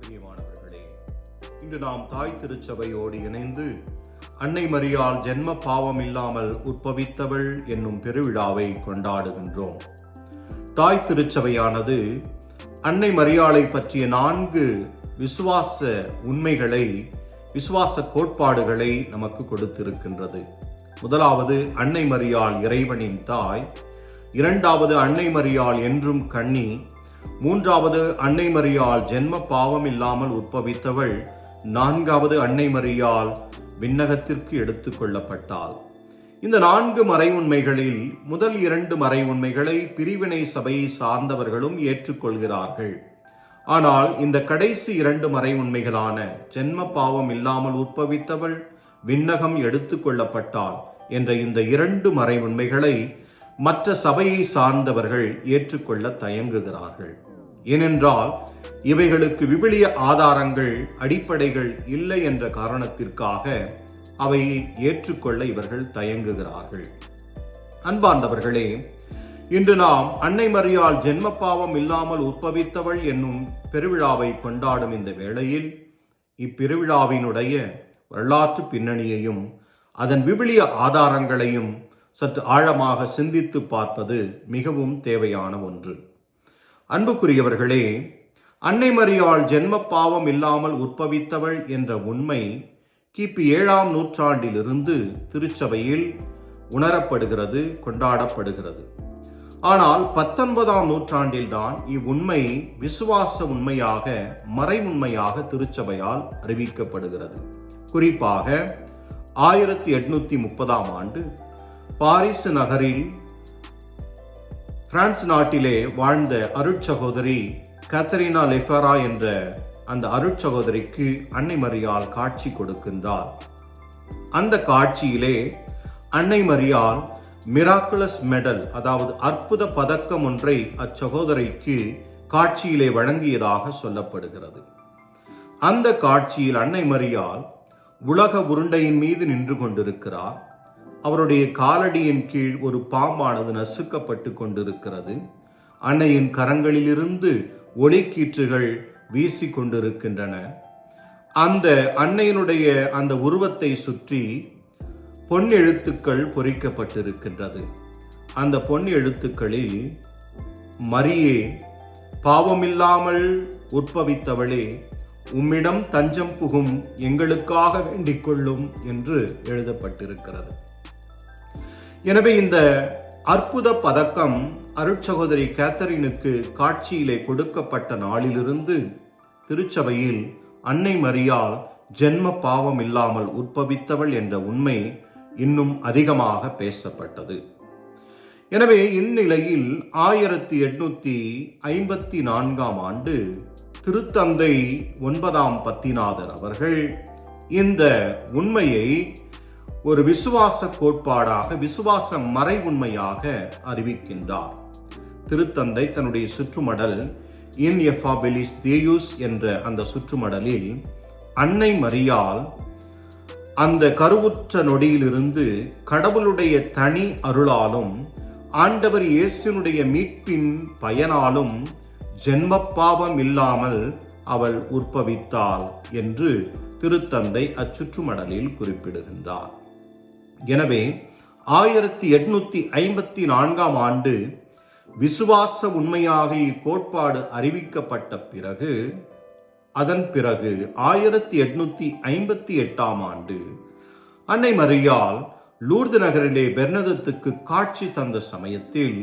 பிரியமானவர்களே இன்று நாம் தாய் திருச்சபையோடு இணைந்து அன்னை மரியால் ஜென்ம பாவம் இல்லாமல் உற்பவித்தவள் என்னும் பெருவிழாவை கொண்டாடுகின்றோம். தாய் திருச்சபையானது அன்னை மரியாளை பற்றிய நான்கு விசுவாச உண்மைகளை விசுவாச கோட்பாடுகளை நமக்கு கொடுத்திருக்கின்றது. முதலாவது அன்னை மரியாள் இறைவனின் தாய் இரண்டாவது அன்னை மரியாள் என்றும் கண்ணி மூன்றாவது அன்னை மரியாள் ஜென்ம பாவம் இல்லாமல் உற்பவித்தவள் நான்காவது அன்னை மரியாள் விண்ணகத்திற்கு எடுத்து கொள்ளப்பட்டாள். இந்த நான்கு மறை உண்மைகளில் முதல் இரண்டு மறை உண்மைகளை பிரிவினை சபையை சார்ந்தவர்களும் ஏற்றுக்கொள்கிறார்கள். ஆனால் இந்த கடைசி இரண்டு மறை உண்மைகளான ஜென்ம பாவம் இல்லாமல் உற்பவித்தவள் விண்ணகம் எடுத்துக்கொள்ளப்பட்டாள் என்ற இந்த இரண்டு மறை உண்மைகளை மற்ற சபையை சார்ந்தவர்கள் ஏற்றுக்கொள்ள தயங்குகிறார்கள். ஏனென்றால் இவைகளுக்கு விவிலிய ஆதாரங்கள் அடிப்படைகள் இல்லை என்ற காரணத்திற்காக அவை ஏற்றுக்கொள்ள இவர்கள் தயங்குகிறார்கள். அன்பார்ந்தவர்களே இன்று நாம் அன்னை மரியால் ஜென்ம பாவம் இல்லாமல் உற்பவித்தவள் என்னும் பெருவிழாவை கொண்டாடும் இந்த வேளையில் இப்பெருவிழாவினுடைய வரலாற்று பின்னணியையும் அதன் விவிலிய ஆதாரங்களையும் சற்று ஆழமாக சிந்தித்து பார்ப்பது மிகவும் தேவையான ஒன்று. அன்புக்குரியவர்களே அன்னை மரியாள் ஜென்ம பாவம் இல்லாமல் உற்பவித்தவள் என்ற உண்மை கிபி ஏழாம் நூற்றாண்டிலிருந்து திருச்சபையில் உணரப்படுகிறது கொண்டாடப்படுகிறது. ஆனால் பத்தொன்பதாம் நூற்றாண்டில்தான் இவ்வுண்மை விசுவாச உண்மையாக மறை உண்மையாக திருச்சபையால் அறிவிக்கப்படுகிறது. குறிப்பாக ஆயிரத்தி எட்நூத்தி முப்பதாம் ஆண்டு பாரிஸ் நகரில் பிரான்ஸ் நாட்டிலே வாழ்ந்த அருட்சகோதரி கத்தரினா லெஃபரா என்ற அந்த அருட்சகோதரிக்கு அன்னை மரியால் காட்சி கொடுக்கின்றார். அந்த காட்சியிலே அன்னை மரியால் மிராக்குலஸ் மெடல் அதாவது அற்புத பதக்கம் ஒன்றை அச்சகோதரிக்கு காட்சியிலே வழங்கியதாக சொல்லப்படுகிறது. அந்த காட்சியில் அன்னை மரியால் உலக உருண்டையின் மீது நின்று கொண்டிருக்கிறார். அவருடைய காலடியின் கீழ் ஒரு பாம்பானது நசுக்கப்பட்டு கொண்டிருக்கிறது. அன்னையின் கரங்களிலிருந்து ஒளிக்கீற்றுகள் வீசி கொண்டிருக்கின்றன. அந்த அன்னையினுடைய அந்த உருவத்தை சுற்றி பொன் எழுத்துக்கள் பொறிக்கப்பட்டிருக்கின்றது. அந்த பொன் எழுத்துக்களில் மரியே பாவமில்லாமல் உட்பவித்தவளே உம்மிடம் தஞ்சம் புகும் எங்களுக்காக வேண்டிக் கொள்ளும் என்று எழுதப்பட்டிருக்கிறது. எனவே இந்த அற்புத பதக்கம் அருட்சகோதரி கேத்தரினுக்கு காட்சியிலே கொடுக்கப்பட்ட நாளிலிருந்து திருச்சபையில் அன்னை மரியால் ஜென்ம பாவம் இல்லாமல் உற்பவித்தவள் என்ற உண்மை இன்னும் அதிகமாக பேசப்பட்டது. எனவே இந்நிலையில் ஆயிரத்தி எட்நூத்தி ஐம்பத்தி நான்காம் ஆண்டு திருத்தந்தை ஒன்பதாம் பத்திநாதர் அவர்கள் இந்த உண்மையை ஒரு விசுவாச கோட்பாடாக விசுவாச மறை உண்மையாக அறிவிக்கின்றார். திருத்தந்தை தன்னுடைய சுற்றுமடல் இன் எஃபாபெலிஸ் தேயூஸ் என்ற அந்த சுற்றுமடலில் அன்னை மரியால் அந்த கருவுற்ற நொடியிலிருந்து கடவுளுடைய தனி அருளாலும் ஆண்டவர் இயேசுனுடைய மீட்பின் பயனாலும் ஜென்மப்பாவம் இல்லாமல் அவள் உற்பவித்தாள் என்று திருத்தந்தை அச்சுற்றுமடலில் குறிப்பிடுகின்றார். எனவே ஆயிரத்தி எட்நூத்தி ஐம்பத்தி நான்காம் ஆண்டு விசுவாச உண்மையாக இக்கோட்பாடு அறிவிக்கப்பட்ட பிறகு அதன் பிறகு ஆயிரத்தி எட்நூத்தி ஐம்பத்தி எட்டாம் ஆண்டு அன்னை மரியால் லூர்து நகரிலே பெர்னதத்துக்கு காட்சி தந்த சமயத்தில்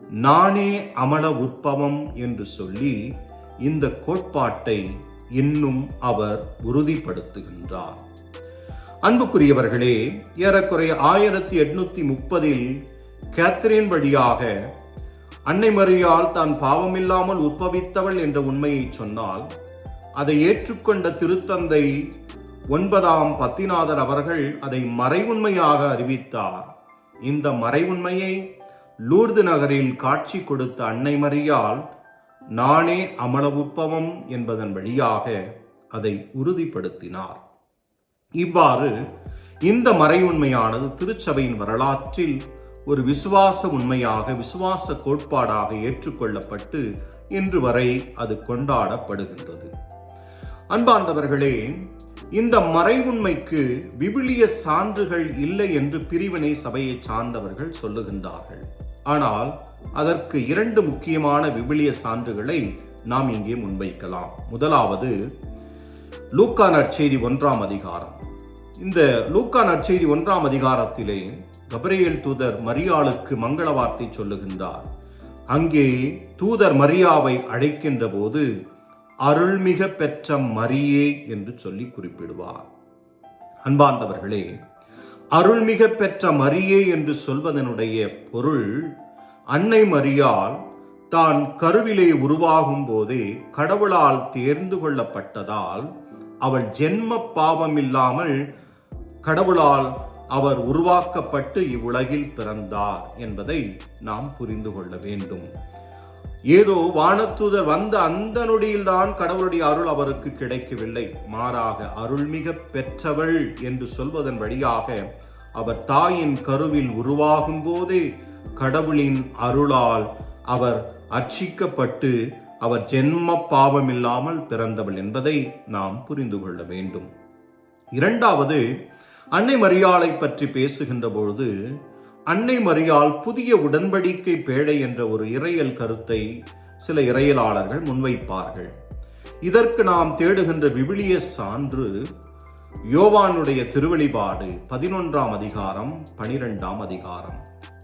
நானே அமல உற்பவம் என்று சொல்லி இந்த கோட்பாட்டை இன்னும் அவர் உறுதிப்படுத்துகின்றார். அன்புக்குரியவர்களே ஏறக்குறைய ஆயிரத்தி எட்நூத்தி முப்பதில் கேத்ரின் வழியாக அன்னை மரியால் தான் பாவமில்லாமல் உற்பவித்தவள் என்ற உண்மையை சொன்னால் அதை ஏற்றுக்கொண்ட திருத்தந்தை ஒன்பதாம் பத்திநாதர் அவர்கள் அதை மறைவுண்மையாக அறிவித்தார். இந்த மறைவுண்மையை லூர்து நகரில் காட்சி கொடுத்த அன்னை மரியால் நானே அமலவுப்பவம் என்பதன் வழியாக அதை உறுதிப்படுத்தினார். இவ்வாறு இந்த மறையுண்மையானது திருச்சபையின் வரலாற்றில் ஒரு விசுவாச உண்மையாக விசுவாச கோட்பாடாக ஏற்றுக்கொள்ளப்பட்டு இன்று வரை அது கொண்டாடப்படுகின்றது. அன்பார்ந்தவர்களே இந்த மறைவுண்மைக்கு விவிலிய சான்றுகள் இல்லை என்று பிரிவினை சபையை சார்ந்தவர்கள் சொல்லுகின்றார்கள். ஆனால் அதற்கு இரண்டு முக்கியமான விவிலிய சான்றுகளை நாம் இங்கே முன்வைக்கலாம். முதலாவது லூக்கா நற்செய்தி ஒன்றாம் அதிகாரம். இந்த லூக்கா நற்செய்தி ஒன்றாம் அதிகாரத்திலே கபரியல் தூதர் மரியாளுக்கு மங்கள வார்த்தை சொல்லுகின்றார். அங்கே தூதர் மரியாவை அழைக்கின்ற போது அருள்மிக பெற்ற மரியே என்று சொல்லி குறிப்பிடுவார். அன்பார்ந்தவர்களே அருள்மிக பெற்ற மரியே என்று சொல்வதனுடைய பொருள் அன்னை மரியால் தான் கருவிலே உருவாகும் போதே கடவுளால் தேர்ந்து கொள்ளப்பட்டதால் அவள் ஜென்ம பாவம் இல்லாமல் கடவுளால் அவர் உருவாக்கப்பட்டு இவ்வுலகில் பிறந்தார் என்பதை நாம் புரிந்து கொள்ள வேண்டும். ஏதோ வானத்துதர் வந்த அந்த நொடியில்தான் கடவுளுடைய அருள் அவருக்கு கிடைக்கவில்லை. மாறாக அருள்மிக பெற்றவள் என்று சொல்வதன் வழியாக அவர் தாயின் கருவில் உருவாகும் போதே கடவுளின் அருளால் அவர் அர்ச்சிக்கப்பட்டு அவர் ஜென்ம பாவமில்லாமல் பிறந்தவள் என்பதை நாம் புரிந்து கொள்ள வேண்டும். இரண்டாவது அன்னை மரியாளை பற்றி பேசுகின்ற பொழுது அன்னை மரியால் புதிய உடன்படிக்கை பேழை என்ற ஒரு இறையல் கருத்தை சில இறையலாளர்கள் முன்வைப்பார்கள். இதற்கு நாம் தேடுகின்ற விவிலிய சான்று யோவானுடைய திருவழிபாடு பதினொன்றாம் அதிகாரம் பனிரெண்டாம் அதிகாரம்.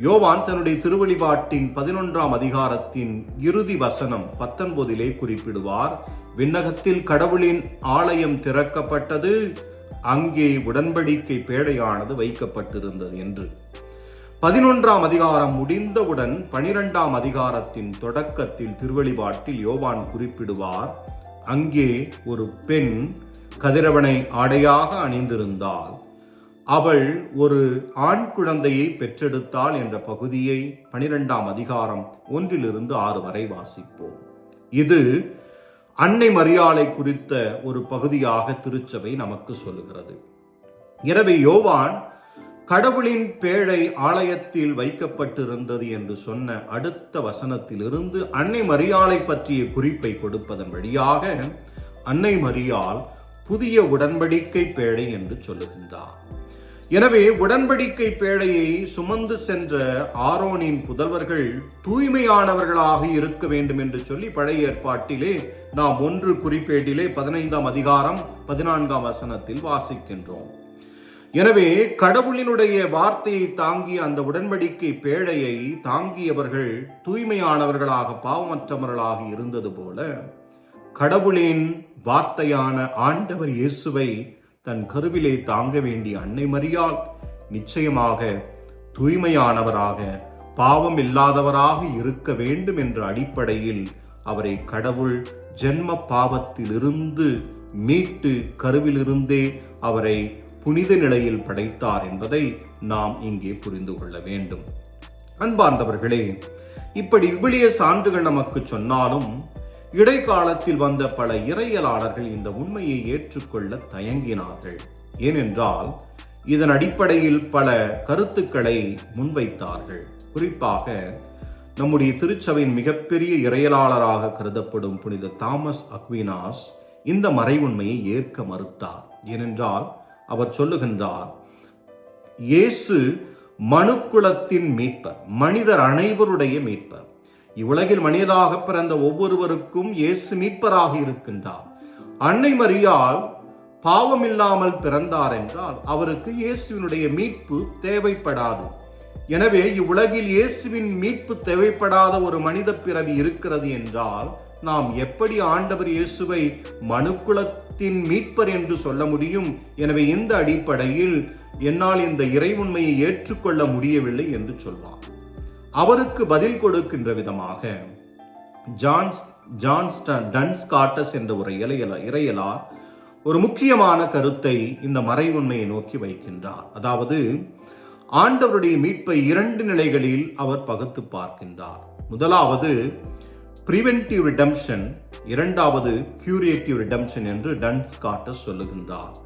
யோவான் தன்னுடைய திருவழிபாட்டின் பதினொன்றாம் அதிகாரத்தின் இறுதி வசனம் பத்தொன்பதிலே குறிப்பிடுவார் விண்ணகத்தில் கடவுளின் ஆலயம் திறக்கப்பட்டது அங்கே உடன்படிக்கை பேடையானது வைக்கப்பட்டிருந்தது என்று. பதினொன்றாம் அதிகாரம் முடிந்தவுடன் பனிரெண்டாம் அதிகாரத்தின் தொடக்கத்தில் திருவழிபாட்டில் யோவான் குறிப்பிடுவார் அங்கே ஒரு பெண் கதிரவனை ஆடையாக அணிந்திருந்தால் அவள் ஒரு ஆண் குழந்தையை பெற்றெடுத்தாள் என்ற பகுதியை பனிரெண்டாம் அதிகாரம் ஒன்றிலிருந்து ஆறு வரை வாசிப்போம். இது அன்னை மரியாளை குறித்த ஒரு பகுதியாக திருச்சபை நமக்கு சொல்லுகிறது. எனவே யோவான் கடவுளின் பேழை ஆலயத்தில் வைக்கப்பட்டிருந்தது என்று சொன்ன அடுத்த வசனத்திலிருந்து அன்னை மரியாளை பற்றிய குறிப்பை கொடுப்பதன் வழியாக அன்னை மரியாள் புதிய உடன்படிக்கை பேழை என்று சொல்லுகின்றார். எனவே உடன்படிக்கை பேழையை சுமந்து சென்ற ஆரோனின் புதல்வர்கள் தூய்மையானவர்களாக இருக்க வேண்டும் என்று சொல்லி பழைய ஏற்பாட்டிலே நாம் ஒன்று குறிப்பேட்டிலே பதினைந்தாம் அதிகாரம் பதினான்காம் வசனத்தில் வாசிக்கின்றோம். எனவே கடவுளினுடைய வார்த்தையை தாங்கிய அந்த உடன்படிக்கை பேழையை தாங்கியவர்கள் தூய்மையானவர்களாக பாவமற்றவர்களாக இருந்தது போல கடவுளின் வார்த்தையான ஆண்டவர் இயேசுவை தன் கருவிலே தாங்க வேண்டிய அன்னை மரியால் நிச்சயமாக தூய்மையானவராக பாவம் இல்லாதவராக இருக்க வேண்டும் என்ற அடிப்படையில் அவரை கடவுள் ஜென்ம பாவத்திலிருந்து மீட்டு கருவிலிருந்தே அவரை புனித நிலையில் படைத்தார் என்பதை நாம் இங்கே புரிந்து கொள்ள வேண்டும். அன்பார்ந்தவர்களே இப்படி விபிலிய சான்றுகள் நமக்கு சொன்னாலும் இடைக்காலத்தில் வந்த பல இறையலாளர்கள் இந்த உண்மையை ஏற்றுக்கொள்ள தயங்கினார்கள். ஏனென்றால் இதன் அடிப்படையில் பல கருத்துக்களை முன்வைத்தார்கள். குறிப்பாக நம்முடைய திருச்சபையின் மிகப்பெரிய இறையலாளராக கருதப்படும் புனித தாமஸ் அக்வினாஸ் இந்த மறைவுண்மையை ஏற்க மறுத்தார். ஏனென்றால் அவர் சொல்லுகின்றார் இயேசு மனுக்குலத்தின் மீட்பர் மனிதர் அனைவருடைய மீட்பர். இவ்வுலகில் மனிதராக பிறந்த ஒவ்வொருவருக்கும் இயேசு மீட்பராக இருக்கின்றார். அன்னை மரியால் பாவமில்லாமல் பிறந்தார் என்றால் அவருக்கு இயேசுவினுடைய மீட்பு தேவைப்படாது. எனவே இவ்வுலகில் இயேசுவின் மீட்பு தேவைப்படாத ஒரு மனித பிறவி இருக்கிறது என்றால் நாம் எப்படி ஆண்டவர் இயேசுவை மனுக்குலத்தின் மீட்பர் என்று சொல்ல முடியும்? எனவே இந்த அடிப்படையில் என்னால் இந்த இறை உண்மையை ஏற்றுக்கொள்ள முடியவில்லை என்று சொல்வார். அவருக்கு பதில் கொடுக்கின்ற விதமாக ஜான்ஸ் ஜான்ஸ்டன் டன்ஸ்காட்டஸ் என்ற ஒரு இலையலா இறையலா ஒரு முக்கியமான கருத்தை இந்த மறை உண்மையை நோக்கி வைக்கின்றார். அதாவது ஆண்டவருடைய மீட்பை இரண்டு நிலைகளில் அவர் பகுத்து பார்க்கின்றார். முதலாவது பிரிவென்டிவ் ரிடம்ஷன் இரண்டாவது கியூரியேட்டிவ் ரிடம்ஷன் என்று டன்ஸ் காட்டஸ் சொல்லுகின்றார்.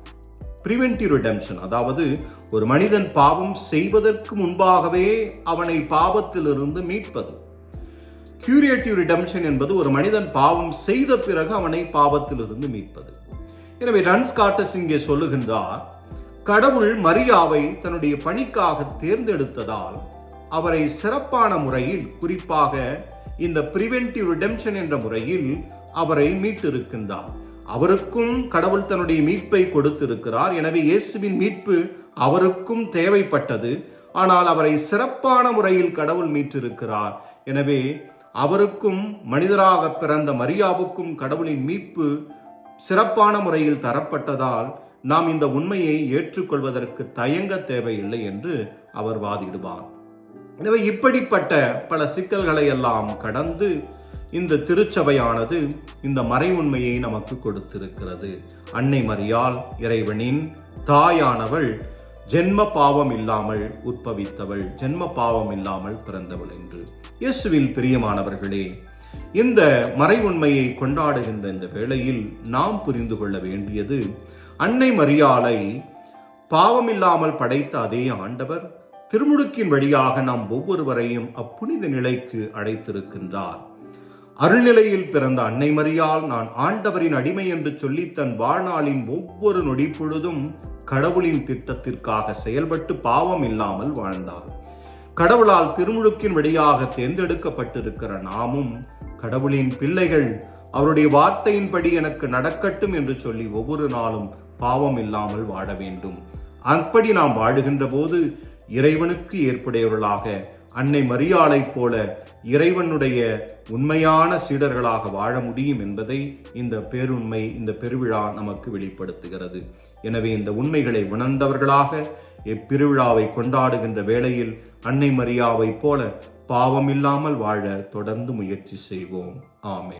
பிரிவென்டிவ் ரிடம்ஷன் அதாவது ஒரு மனிதன் பாவம் செய்வதற்கு முன்பாகவே அவனை பாவத்திலிருந்து மீட்பது. கியூரியேட்டிவ் ரிடம்ஷன் என்பது ஒரு மனிதன் பாவம் செய்த பிறகு அவனை பாவத்திலிருந்து மீட்பது. எனவே ரன்ஸ் காட்டஸ் இங்கே சொல்லுகின்றார் கடவுள் மரியாவை தன்னுடைய பணிக்காக தேர்ந்தெடுத்ததால் அவரை சிறப்பான முறையில் குறிப்பாக இந்த பிரிவென்டிவ் ரிடெம்ஷன் என்ற முறையில் அவரை மீட்டிருக்கின்றார். அவருக்கும் கடவுள் தன்னுடைய மீட்பை கொடுத்திருக்கிறார். எனவே இயேசுவின் மீட்பு அவருக்கும் தேவைப்பட்டது. ஆனால் அவரை சிறப்பான முறையில் கடவுள் மீட்டிருக்கிறார். எனவே அவருக்கும் மனிதராக பிறந்த மரியாவுக்கும் கடவுளின் மீட்பு சிறப்பான முறையில் தரப்பட்டதால் நாம் இந்த உண்மையை ஏற்றுக்கொள்வதற்கு தயங்க தேவையில்லை என்று அவர் வாதிடுவார். எனவே இப்படிப்பட்ட பல சிக்கல்களை எல்லாம் கடந்து இந்த திருச்சபையானது இந்த மறை உண்மையை நமக்கு கொடுத்திருக்கிறது. அன்னை மரியால் இறைவனின் தாயானவள் ஜென்ம பாவம் இல்லாமல் உற்பவித்தவள் ஜென்ம பாவம் இல்லாமல் பிறந்தவள் என்று. இயேசுவில் பிரியமானவர்களே இந்த மறை உண்மையை கொண்டாடுகின்ற இந்த வேளையில் நாம் புரிந்து கொள்ள வேண்டியது அன்னை மரியாலை பாவமில்லாமல் படைத்த அதே ஆண்டவர் திருமுழுக்கின் வழியாக நாம் ஒவ்வொருவரையும் அப்புனித நிலைக்கு அழைத்திருக்கின்றார் அருள்நிலையில் பிறந்த அன்னை மரியால் நான் ஆண்டவரின் அடிமை என்று சொல்லி தன் வாழ்நாளின் ஒவ்வொரு நொடி பொழுதும் கடவுளின் திட்டத்திற்காக செயல்பட்டு பாவம் இல்லாமல் வாழ்ந்தார். கடவுளால் திருமுழுக்கின் வழியாக தேர்ந்தெடுக்கப்பட்டிருக்கிற நாமும் கடவுளின் பிள்ளைகள் அவருடைய வார்த்தையின்படி எனக்கு நடக்கட்டும் என்று சொல்லி ஒவ்வொரு நாளும் பாவம் இல்லாமல் வாழ வேண்டும். அப்படி நாம் வாழுகின்ற போது இறைவனுக்கு ஏற்புடையவர்களாக அன்னை மரியாளைப் போல இறைவனுடைய உண்மையான சீடர்களாக வாழ முடியும் என்பதை இந்த பேருண்மை இந்த பெருவிழா நமக்கு வெளிப்படுத்துகிறது. எனவே இந்த உண்மைகளை உணர்ந்தவர்களாக எப்பெருவிழாவை கொண்டாடுகின்ற வேளையில் அன்னை மரியாவைப் போல பாவமில்லாமல் வாழ தொடர்ந்து முயற்சி செய்வோம். ஆமே